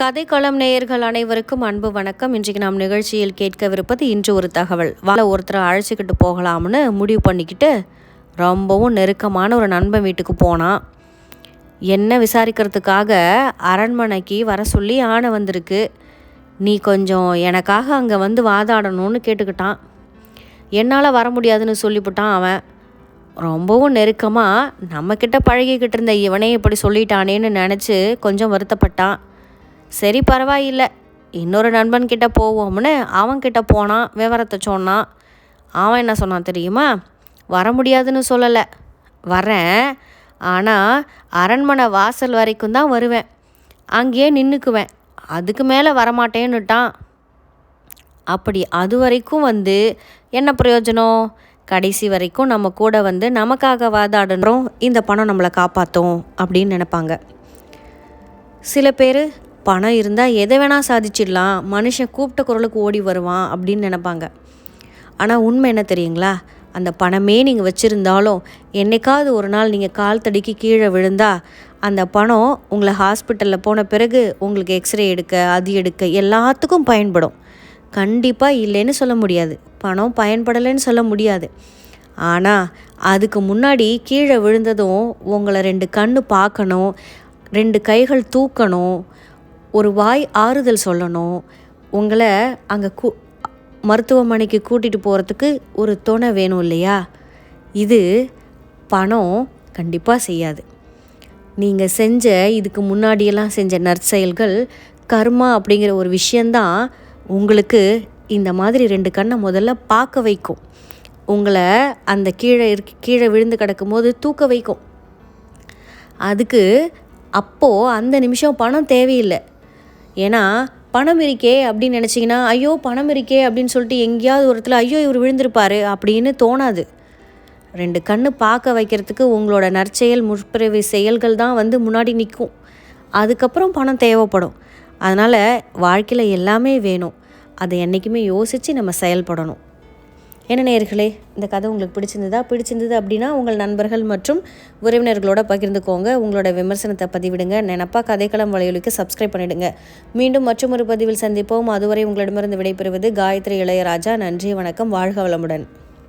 கதைக்களம் நேயர்கள் அனைவருக்கும் அன்பு வணக்கம். இன்றைக்கு நாம் நிகழ்ச்சியில் கேட்கவிருப்பது இன்று ஒரு தகவல். வாழ ஒருத்தரை அழைச்சிக்கிட்டு போகலாம்னு முடிவு பண்ணிக்கிட்டு ரொம்பவும் நெருக்கமான ஒரு நண்பன் வீட்டுக்கு போனான் என்ன விசாரிக்கிறதுக்காக அரண்மனைக்கு வர சொல்லி ஆணை வந்திருக்கு. நீ கொஞ்சம் எனக்காக அங்கே வந்து வாதாடணும்னு கேட்டுக்கிட்டான். என்னால் வர முடியாதுன்னு சொல்லிவிட்டான் அவன். ரொம்பவும் நெருக்கமாக நம்மக்கிட்ட பழகிக்கிட்டு இருந்த இவனே இப்படி சொல்லிட்டானேன்னு நினச்சி கொஞ்சம் வருத்தப்பட்டான். சரி பரவாயில்லை. இன்னொரு நண்பன்கிட்ட போவோம்னு அவன்கிட்ட போனான் விவரத்தை சொன்னான் அவன் என்ன சொன்னான் தெரியுமா? வர முடியாதுன்னு சொல்லலை. வரேன் ஆனால் அரண்மனை வாசல் வரைக்கும் தான் வருவேன். அங்கேயே நின்றுக்குவேன் அதுக்கு மேலே வரமாட்டேன்னுட்டான். அப்படி அது வரைக்கும் வந்து என்ன பிரயோஜனம்? கடைசி வரைக்கும் நம்ம கூட வந்து நமக்காக வாதாடுறோம். இந்த பணம் நம்மளை காப்பாற்றும் அப்படின்னு நினைப்பாங்க. சில பேர் பணம் இருந்தால் எதை வேணால் சாதிச்சிடலாம். மனுஷன் கூப்பிட்ட குரலுக்கு ஓடி வருவான் அப்படின்னு நினைப்பாங்க. ஆனால் உண்மை என்ன தெரியுங்களா? அந்த பணமே நீங்கள் வச்சுருந்தாலும் என்னைக்காவது ஒரு நாள் நீங்கள் கால் தடிக்கு கீழே விழுந்தா அந்த பணம் உங்களை ஹாஸ்பிட்டலில் போன பிறகு உங்களுக்கு எக்ஸ்ரே எடுக்க அது எடுக்க எல்லாத்துக்கும் பயன்படும். கண்டிப்பாக இல்லைன்னு சொல்ல முடியாது. பணம் பயன்படலைன்னு சொல்ல முடியாது. ஆனால் அதுக்கு முன்னாடி கீழே விழுந்ததும் உங்களை ரெண்டு கண்ணு பார்க்கணும் ரெண்டு கைகள் தூக்கணும் ஒரு வாய் ஆறுதல் சொல்லணும். உங்களை அங்கே கூ மருத்துவமனைக்கு கூட்டிகிட்டு போகிறதுக்கு ஒரு துணை வேணும் இல்லையா? இது பணம் கண்டிப்பாக செய்யாது. நீங்கள் செஞ்ச இதுக்கு முன்னாடியெல்லாம் செஞ்ச நற்செயல்கள் கர்மா அப்படிங்கிற ஒரு விஷயந்தான் உங்களுக்கு இந்த மாதிரி ரெண்டு கண்ணை முதல்ல பார்க்க வைக்கும். உங்களை அந்த கீழே இருக்க கீழே விழுந்து கிடக்கும்போது தூக்க வைக்கும். அதுக்கு அப்போது அந்த நிமிஷம் பணம் தேவையில்லை. ஏன்னா பணம் இருக்கே அப்படின்னு நினச்சிங்கன்னா ஐயோ பணம் இருக்கே அப்படின்னு சொல்லிட்டு எங்கேயாவது ஒரு இடத்துல ஐயோ இவர் விழுந்திருப்பாரு அப்படின்னு தோணாது. ரெண்டு கண்ணு பார்க்க வைக்கிறதுக்கு உங்களோட நற்செயல் முற்பிறவி செயல்கள் தான் வந்து முன்னாடி நிற்கும். அதுக்கப்புறம் பணம் தேவைப்படும். அதனால் வாழ்க்கையில் எல்லாமே வேணும். அதை என்றைக்குமே யோசித்து நம்ம செயல்படணும். என்ன நேர்களே இந்த கதை உங்களுக்கு பிடிச்சிருந்ததா? பிடிச்சிருந்தது அப்படின்னா உங்கள் நண்பர்கள் மற்றும் உறவினர்களோட பகிர்ந்துக்கோங்க. உங்களோட விமர்சனத்தை பதிவிடுங்க. நினப்பா கதைக்களம் வலையொலிக்கு சப்ஸ்கிரைப் பண்ணிடுங்க. மீண்டும் மற்றும் ஒரு பதிவில் சந்திப்போம். அதுவரை உங்களிடமிருந்து விடைபெறுவது காயத்ரி இளையராஜா. நன்றி வணக்கம். வாழ்க வளமுடன்.